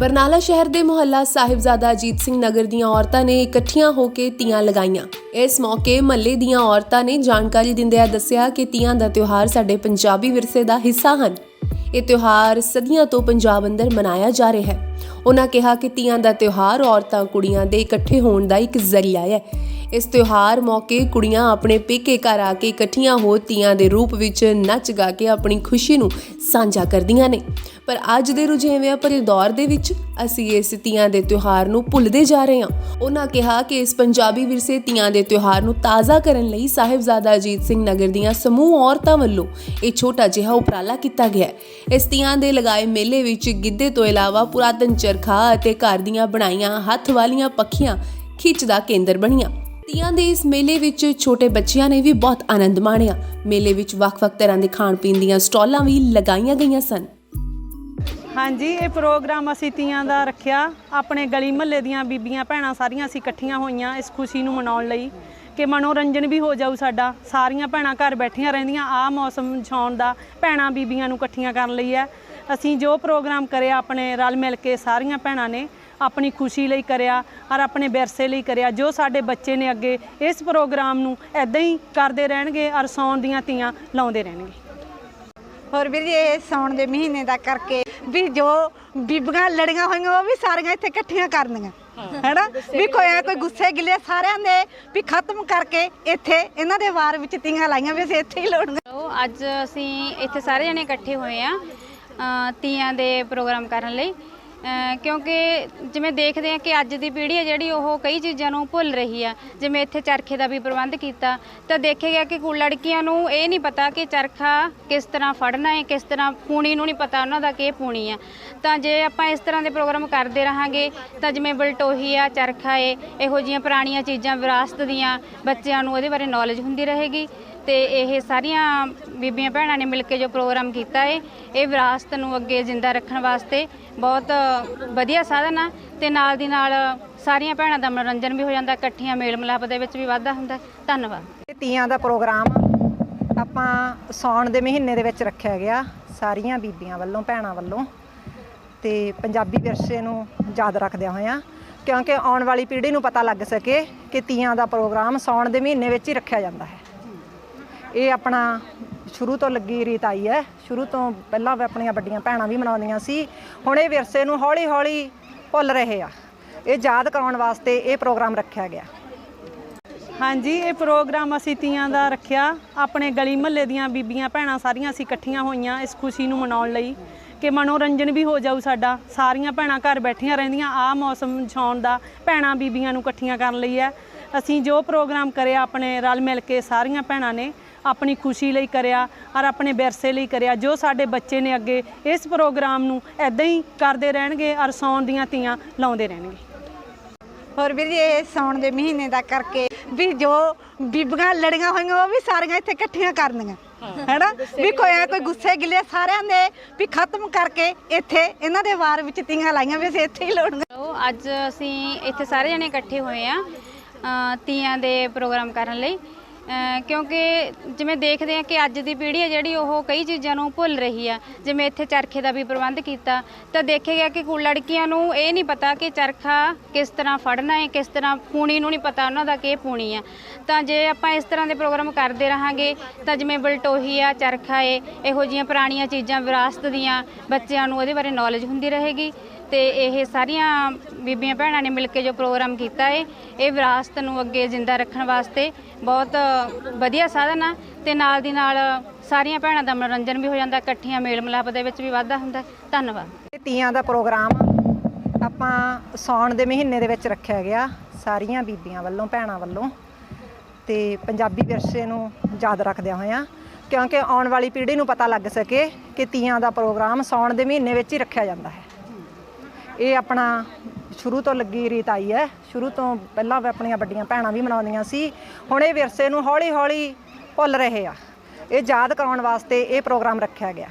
ਬਰਨਾਲਾ ਸ਼ਹਿਰ ਦੇ ਮੁਹੱਲਾ ਸਾਹਿਬਜ਼ਾਦਾ ਅਜੀਤ ਸਿੰਘ ਨਗਰ ਦੀਆਂ ਔਰਤਾਂ ਨੇ ਇਕੱਠੀਆਂ ਹੋ ਕੇ ਤੀਆਂ ਲਗਾਈਆਂ। ਇਸ ਮੌਕੇ ਮਹੱਲੇ ਦੀਆਂ ਔਰਤਾਂ ਨੇ ਜਾਣਕਾਰੀ ਦਿੰਦਿਆਂ ਦੱਸਿਆ ਕਿ ਤੀਆਂ ਦਾ ਤਿਉਹਾਰ ਸਾਡੇ ਪੰਜਾਬੀ ਵਿਰਸੇ ਦਾ ਹਿੱਸਾ ਹਨ। ਇਹ ਤਿਉਹਾਰ ਸਦੀਆਂ ਤੋਂ ਪੰਜਾਬ ਅੰਦਰ ਮਨਾਇਆ ਜਾ ਰਿਹਾ ਹੈ। ਉਹਨਾਂ ਕਿਹਾ ਕਿ ਤੀਆਂ ਦਾ ਤਿਉਹਾਰ ਔਰਤਾਂ ਕੁੜੀਆਂ ਦੇ ਇਕੱਠੇ ਹੋਣ ਦਾ ਇੱਕ ਜ਼ਰੀਆ ਹੈ। ਇਸ ਤਿਉਹਾਰ ਮੌਕੇ ਕੁੜੀਆਂ ਆਪਣੇ ਪੇਕੇ ਘਰ ਆ ਕੇ ਇਕੱਠੀਆਂ ਹੋ ਤੀਆਂ ਦੇ ਰੂਪ ਵਿੱਚ ਨੱਚ ਗਾ ਕੇ ਆਪਣੀ ਖੁਸ਼ੀ ਨੂੰ ਸਾਂਝਾ ਕਰਦੀਆਂ ਨੇ। ਪਰ ਅੱਜ ਦੇ ਰੁਝੇਵਿਆਂ ਭਰੇ ਦੌਰ ਦੇ ਵਿੱਚ ਅਸੀਂ ਇਸ ਤੀਆਂ ਦੇ ਤਿਉਹਾਰ ਨੂੰ ਭੁੱਲਦੇ ਜਾ ਰਹੇ ਹਾਂ। ਉਹਨਾਂ ਕਿਹਾ ਕਿ ਇਸ ਪੰਜਾਬੀ ਵਿਰਸੇ ਤੀਆਂ ਦੇ ਤਿਉਹਾਰ ਨੂੰ ਤਾਜ਼ਾ ਕਰਨ ਲਈ ਸਾਹਿਬਜ਼ਾਦਾ ਅਜੀਤ ਸਿੰਘ ਨਗਰ ਦੀਆਂ ਸਮੂਹ ਔਰਤਾਂ ਵੱਲੋਂ ਇਹ ਛੋਟਾ ਜਿਹਾ ਉਪਰਾਲਾ ਕੀਤਾ ਗਿਆ ਹੈ। ਇਸ ਤੀਆਂ ਦੇ ਲਗਾਏ ਮੇਲੇ ਵਿੱਚ ਗਿੱਧੇ ਤੋਂ ਇਲਾਵਾ ਪੁਰਾਤਨ ਚਰਖਾ ਅਤੇ ਘਰ ਦੀਆਂ ਬਣਾਈਆਂ ਹੱਥ ਵਾਲੀਆਂ ਪੱਖੀਆਂ ਖਿੱਚ ਦਾ ਕੇਂਦਰ ਬਣੀਆਂ। ਤੀਆਂ ਦੇ ਇਸ ਮੇਲੇ ਵਿੱਚ ਛੋਟੇ ਬੱਚਿਆਂ ਨੇ ਵੀ ਬਹੁਤ ਆਨੰਦ ਮਾਣਿਆ। ਮੇਲੇ ਵਿੱਚ ਵੱਖ-ਵੱਖ ਤਰ੍ਹਾਂ ਦੇ ਖਾਣ ਪੀਣ ਦੀਆਂ ਸਟਾਲਾਂ ਵੀ ਲਗਾਈਆਂ ਗਈਆਂ ਸਨ। ਹਾਂਜੀ, ਇਹ ਪ੍ਰੋਗਰਾਮ ਅਸੀਂ ਤੀਆਂ ਦਾ ਰੱਖਿਆ। ਆਪਣੇ ਗਲੀ ਮਹੱਲੇ ਦੀਆਂ ਬੀਬੀਆਂ ਭੈਣਾਂ ਸਾਰੀਆਂ ਅਸੀਂ ਇਕੱਠੀਆਂ ਹੋਈਆਂ ਇਸ ਖੁਸ਼ੀ ਨੂੰ ਮਨਾਉਣ ਲਈ ਕਿ ਮਨੋਰੰਜਨ ਵੀ ਹੋ ਜਾਊ ਸਾਡਾ। ਸਾਰੀਆਂ ਭੈਣਾਂ ਘਰ ਬੈਠੀਆਂ ਰਹਿੰਦੀਆਂ ਆ ਮੌਸਮ ਛਾਉਣ ਦਾ ਭੈਣਾਂ ਬੀਬੀਆਂ ਨੂੰ ਇਕੱਠੀਆਂ ਕਰਨ ਲਈ ਹੈ। ਅਸੀਂ ਜੋ ਪ੍ਰੋਗਰਾਮ ਕਰਿਆ, ਆਪਣੇ ਰਲ ਮਿਲ ਕੇ ਸਾਰੀਆਂ ਭੈਣਾਂ ਨੇ ਆਪਣੀ ਖੁਸ਼ੀ ਲਈ ਕਰਿਆ ਔਰ ਆਪਣੇ ਵਿਰਸੇ ਲਈ ਕਰਿਆ। ਜੋ ਸਾਡੇ ਬੱਚੇ ਨੇ ਅੱਗੇ ਇਸ ਪ੍ਰੋਗਰਾਮ ਨੂੰ ਐਦਾਂ ਹੀ ਕਰਦੇ ਰਹਿਣਗੇ ਔਰ ਸੌਣ ਦੀਆਂ ਤੀਆਂ ਲਾਉਂਦੇ ਰਹਿਣਗੇ। ਹੋਰ ਵੀਰ ਜੀ ਇਹ ਸਾਉਣ ਦੇ ਮਹੀਨੇ ਦਾ ਕਰਕੇ ਵੀ ਜੋ ਬੀਬੀਆਂ ਲੜੀਆਂ ਹੋਈਆਂ ਉਹ ਵੀ ਸਾਰੀਆਂ ਇੱਥੇ ਇਕੱਠੀਆਂ ਕਰਨੀਆਂ। ਹੈਨਾ? ਵੀ ਕੋਈ ਕੋਈ ਗੁੱਸੇ ਗਿਲੇ ਸਾਰਿਆਂ ਦੇ ਵੀ ਖਤਮ ਕਰਕੇ ਇੱਥੇ ਇਹਨਾਂ ਦੇ ਵਾਰ ਵਿੱਚ ਤੀਆਂ ਲਾਈਆਂ ਵੀ ਅਸੀਂ ਇੱਥੇ ਹੀ ਲਾਉਣੀਆਂ। ਹੈਲੋ ਅੱਜ ਅਸੀਂ ਇੱਥੇ ਸਾਰੇ ਜਣੇ ਇਕੱਠੇ ਹੋਏ ਆ ਤੀਆਂ ਦੇ ਪ੍ਰੋਗਰਾਮ ਕਰਨ ਲਈ। ਕਿਉਂਕਿ ਜਿਵੇਂ ਦੇਖਦੇ ਆ ਕਿ ਅੱਜ ਦੀ ਪੀੜ੍ਹੀ ਹੈ ਜਿਹੜੀ ਉਹ ਕਈ ਚੀਜ਼ਾਂ ਨੂੰ ਭੁੱਲ ਰਹੀ ਆ। ਜਿਵੇਂ ਇੱਥੇ ਚਰਖੇ ਦਾ ਵੀ ਪ੍ਰਬੰਧ ਕੀਤਾ। ਤਾਂ ਦੇਖਿਆ ਗਿਆ ਕਿ ਕੁ ਲੜਕੀਆਂ ਨੂੰ ਇਹ ਨਹੀਂ ਪਤਾ ਕਿ ਚਰਖਾ ਕਿਸ ਤਰ੍ਹਾਂ ਫੜਨਾ ਹੈ, ਕਿਸ ਤਰ੍ਹਾਂ ਪੂਣੀ ਨੂੰ ਨਹੀਂ ਪਤਾ ਉਹਨਾਂ ਦਾ ਕਿ ਇਹ ਪੂਣੀ ਆ। ਤਾਂ ਜੇ ਆਪਾਂ ਇਸ ਤਰ੍ਹਾਂ ਦੇ ਪ੍ਰੋਗਰਾਮ ਕਰਦੇ ਰਹਾਂਗੇ, ਤਾਂ ਜਿਵੇਂ ਬਲਟੋਹੀ ਆ, ਚਰਖਾ ਏ, ਇਹੋ ਜਿਹੀਆਂ ਪੁਰਾਣੀਆਂ ਚੀਜ਼ਾਂ ਵਿਰਾਸਤ ਦੀਆਂ ਬੱਚਿਆਂ ਨੂੰ ਇਹਦੇ ਬਾਰੇ ਨੌਲੇਜ ਹੁੰਦੀ ਰਹੇਗੀ। ਤੇ ਇਹ ਸਾਰੀਆਂ ਬੀਬੀਆਂ ਭੈਣਾਂ ਨੇ ਮਿਲ ਕੇ ਜੋ ਪ੍ਰੋਗਰਾਮ ਕੀਤਾ ਹੈ ਇਹ ਵਿਰਾਸਤ ਨੂੰ ਅੱਗੇ ਜ਼ਿੰਦਾ ਰੱਖਣ ਵਾਸਤੇ ਬਹੁਤ ਵਧੀਆ ਸਾਧਨ ਆ ਤੇ ਨਾਲ ਦੀ ਨਾਲ ਸਾਰੀਆਂ ਭੈਣਾਂ ਦਾ ਮਨੋਰੰਜਨ ਵੀ ਹੋ ਜਾਂਦਾ, ਇਕੱਠੀਆਂ ਮੇਲ ਮਿਲਾਪ ਦੇ ਵਿੱਚ ਵੀ ਵਾਧਾ ਹੁੰਦਾ। ਧੰਨਵਾਦ। ਇਹ ਤੀਆਂ ਦਾ ਪ੍ਰੋਗਰਾਮ ਆਪਾਂ ਸਾਉਣ ਦੇ ਮਹੀਨੇ ਦੇ ਵਿੱਚ ਰੱਖਿਆ ਗਿਆ ਸਾਰੀਆਂ ਬੀਬੀਆਂ ਵੱਲੋਂ, ਭੈਣਾਂ ਵੱਲੋਂ ਤੇ ਪੰਜਾਬੀ ਵਿਰਸੇ ਨੂੰ ਯਾਦ ਰੱਖਦਿਆਂ ਹੋਇਆਂ, ਕਿਉਂਕਿ ਆਉਣ ਵਾਲੀ ਪੀੜ੍ਹੀ ਨੂੰ ਪਤਾ ਲੱਗ ਸਕੇ ਕਿ ਤੀਆਂ ਦਾ ਪ੍ਰੋਗਰਾਮ ਸਾਉਣ ਦੇ ਮਹੀਨੇ ਵਿੱਚ ਹੀ ਰੱਖਿਆ ਜਾਂਦਾ ਹੈ। ਇਹ ਆਪਣਾ ਸ਼ੁਰੂ ਤੋਂ ਲੱਗੀ ਰੀਤ ਆਈ ਹੈ। ਸ਼ੁਰੂ ਤੋਂ ਪਹਿਲਾਂ ਵੀ ਆਪਣੀਆਂ ਵੱਡੀਆਂ ਭੈਣਾਂ ਵੀ ਮਨਾਉਂਦੀਆਂ ਸੀ। ਹੁਣ ਇਹ ਵਿਰਸੇ ਨੂੰ ਹੌਲੀ ਹੌਲੀ ਭੁੱਲ ਰਹੇ ਆ। ਇਹ ਯਾਦ ਕਰਾਉਣ ਵਾਸਤੇ ਇਹ ਪ੍ਰੋਗਰਾਮ ਰੱਖਿਆ ਗਿਆ। ਹਾਂਜੀ, ਇਹ ਪ੍ਰੋਗਰਾਮ ਅਸੀਂ ਤੀਆਂ ਦਾ ਰੱਖਿਆ। ਆਪਣੇ ਗਲੀ ਮਹੱਲੇ ਦੀਆਂ ਬੀਬੀਆਂ ਭੈਣਾਂ ਸਾਰੀਆਂ ਅਸੀਂ ਇਕੱਠੀਆਂ ਹੋਈਆਂ ਇਸ ਖੁਸ਼ੀ ਨੂੰ ਮਨਾਉਣ ਲਈ ਕਿ ਮਨੋਰੰਜਨ ਵੀ ਹੋ ਜਾਊ ਸਾਡਾ। ਸਾਰੀਆਂ ਭੈਣਾਂ ਘਰ ਬੈਠੀਆਂ ਰਹਿੰਦੀਆਂ। ਆ ਮੌਸਮ ਛਾਉਣ ਦਾ ਭੈਣਾਂ ਬੀਬੀਆਂ ਨੂੰ ਇਕੱਠੀਆਂ ਕਰਨ ਲਈ ਹੈ। ਅਸੀਂ ਜੋ ਪ੍ਰੋਗਰਾਮ ਕਰਿਆ ਆਪਣੇ ਰਲ ਮਿਲ ਕੇ ਸਾਰੀਆਂ ਭੈਣਾਂ ਨੇ ਆਪਣੀ ਖੁਸ਼ੀ ਲਈ ਕਰਿਆ ਔਰ ਆਪਣੇ ਵਿਰਸੇ ਲਈ ਕਰਿਆ। ਜੋ ਸਾਡੇ ਬੱਚੇ ਨੇ ਅੱਗੇ ਇਸ ਪ੍ਰੋਗਰਾਮ ਨੂੰ ਐਦਾਂ ਹੀ ਕਰਦੇ ਰਹਿਣਗੇ ਔਰ ਸੌਣ ਦੀਆਂ ਤੀਆਂ ਲਾਉਂਦੇ ਰਹਿਣਗੇ। ਹੋਰ ਵੀਰ ਜੀ ਇਹ ਸਾਉਣ ਦੇ ਮਹੀਨੇ ਦਾ ਕਰਕੇ ਵੀ ਜੋ ਬੀਬੀਆਂ ਲੜੀਆਂ ਹੋਈਆਂ ਉਹ ਵੀ ਸਾਰੀਆਂ ਇੱਥੇ ਇਕੱਠੀਆਂ ਕਰਨੀਆਂ। ਹੈਨਾ? ਵੀ ਕੋਈ ਕੋਈ ਗੁੱਸੇ ਗਿਲੇ ਸਾਰਿਆਂ ਦੇ ਵੀ ਖਤਮ ਕਰਕੇ ਇੱਥੇ ਇਹਨਾਂ ਦੇ ਵਾਰ ਵਿੱਚ ਤੀਆਂ ਲਾਈਆਂ ਵੀ ਅਸੀਂ ਇੱਥੇ ਹੀ ਲਾਉਣੀਆਂ। ਹੈਲੋ ਅੱਜ ਅਸੀਂ ਇੱਥੇ ਸਾਰੇ ਜਣੇ ਇਕੱਠੇ ਹੋਏ ਆ ਤੀਆਂ ਦੇ ਪ੍ਰੋਗਰਾਮ ਕਰਨ ਲਈ। ਕਿਉਂਕਿ ਜਿਵੇਂ ਦੇਖਦੇ ਆ ਕਿ ਅੱਜ ਦੀ ਪੀੜ੍ਹੀ ਹੈ ਜਿਹੜੀ ਉਹ ਕਈ ਚੀਜ਼ਾਂ ਨੂੰ ਭੁੱਲ ਰਹੀ ਆ ਜਿਵੇਂ ਇੱਥੇ ਚਰਖੇ ਦਾ ਵੀ ਪ੍ਰਬੰਧ ਕੀਤਾ। ਤਾਂ ਦੇਖਿਆ ਗਿਆ ਕਿ ਕੁ ਲੜਕੀਆਂ ਨੂੰ ਇਹ ਨਹੀਂ ਪਤਾ ਕਿ ਚਰਖਾ ਕਿਸ ਤਰ੍ਹਾਂ ਫੜਨਾ ਹੈ, ਕਿਸ ਤਰ੍ਹਾਂ ਪੂਣੀ ਨੂੰ ਨਹੀਂ ਪਤਾ ਉਹਨਾਂ ਦਾ ਕਿ ਇਹ ਪੂਣੀ ਆ ਤਾਂ ਜੇ ਆਪਾਂ ਇਸ ਤਰ੍ਹਾਂ ਦੇ ਪ੍ਰੋਗਰਾਮ ਕਰਦੇ ਰਹਾਂਗੇ, ਤਾਂ ਜਿਵੇਂ ਬਲਟੋਹੀ ਆ, ਚਰਖਾ ਏ, ਇਹੋ ਜਿਹੀਆਂ ਪੁਰਾਣੀਆਂ ਚੀਜ਼ਾਂ ਵਿਰਾਸਤ ਦੀਆਂ ਬੱਚਿਆਂ ਨੂੰ ਇਹਦੇ ਬਾਰੇ ਨੌਲੇਜ ਹੁੰਦੀ ਰਹੇਗੀ। ਤੇ ਇਹ ਸਾਰੀਆਂ ਬੀਬੀਆਂ ਭੈਣਾਂ ਨੇ ਮਿਲ ਕੇ ਜੋ ਪ੍ਰੋਗਰਾਮ ਕੀਤਾ ਹੈ ਇਹ ਵਿਰਾਸਤ ਨੂੰ ਅੱਗੇ ਜ਼ਿੰਦਾ ਰੱਖਣ ਵਾਸਤੇ ਬਹੁਤ ਵਧੀਆ ਸਾਧਨ ਆ ਤੇ ਨਾਲ ਦੀ ਨਾਲ ਸਾਰੀਆਂ ਭੈਣਾਂ ਦਾ ਮਨੋਰੰਜਨ ਵੀ ਹੋ ਜਾਂਦਾ, ਇਕੱਠੀਆਂ ਮੇਲ ਮਿਲਾਪ ਦੇ ਵਿੱਚ ਵੀ ਵਾਧਾ ਹੁੰਦਾ। ਧੰਨਵਾਦ। ਤੀਆਂ ਦਾ ਪ੍ਰੋਗਰਾਮ ਆਪਾਂ ਸਾਉਣ ਦੇ ਮਹੀਨੇ ਦੇ ਵਿੱਚ ਰੱਖਿਆ ਗਿਆ ਸਾਰੀਆਂ ਬੀਬੀਆਂ ਵੱਲੋਂ, ਭੈਣਾਂ ਵੱਲੋਂ ਤੇ ਪੰਜਾਬੀ ਵਿਰਸੇ ਨੂੰ ਯਾਦ ਰੱਖਦਿਆਂ ਹੋਇਆਂ, ਕਿਉਂਕਿ ਆਉਣ ਵਾਲੀ ਪੀੜ੍ਹੀ ਨੂੰ ਪਤਾ ਲੱਗ ਸਕੇ ਕਿ ਤੀਆਂ ਦਾ ਪ੍ਰੋਗਰਾਮ ਸਾਉਣ ਦੇ ਮਹੀਨੇ ਵਿੱਚ ਹੀ ਰੱਖਿਆ ਜਾਂਦਾ ਹੈ। ਇਹ ਆਪਣਾ ਸ਼ੁਰੂ ਤੋਂ ਲੱਗੀ ਰੀਤ ਆਈ ਹੈ। ਸ਼ੁਰੂ ਤੋਂ ਪਹਿਲਾਂ ਵੀ ਆਪਣੀਆਂ ਵੱਡੀਆਂ ਭੈਣਾਂ ਵੀ ਮਨਾਉਂਦੀਆਂ ਸੀ। ਹੁਣ ਇਹ ਵਿਰਸੇ ਨੂੰ ਹੌਲੀ ਹੌਲੀ ਭੁੱਲ ਰਹੇ ਆ। ਇਹ ਯਾਦ ਕਰਾਉਣ ਵਾਸਤੇ ਇਹ ਪ੍ਰੋਗਰਾਮ ਰੱਖਿਆ ਗਿਆ।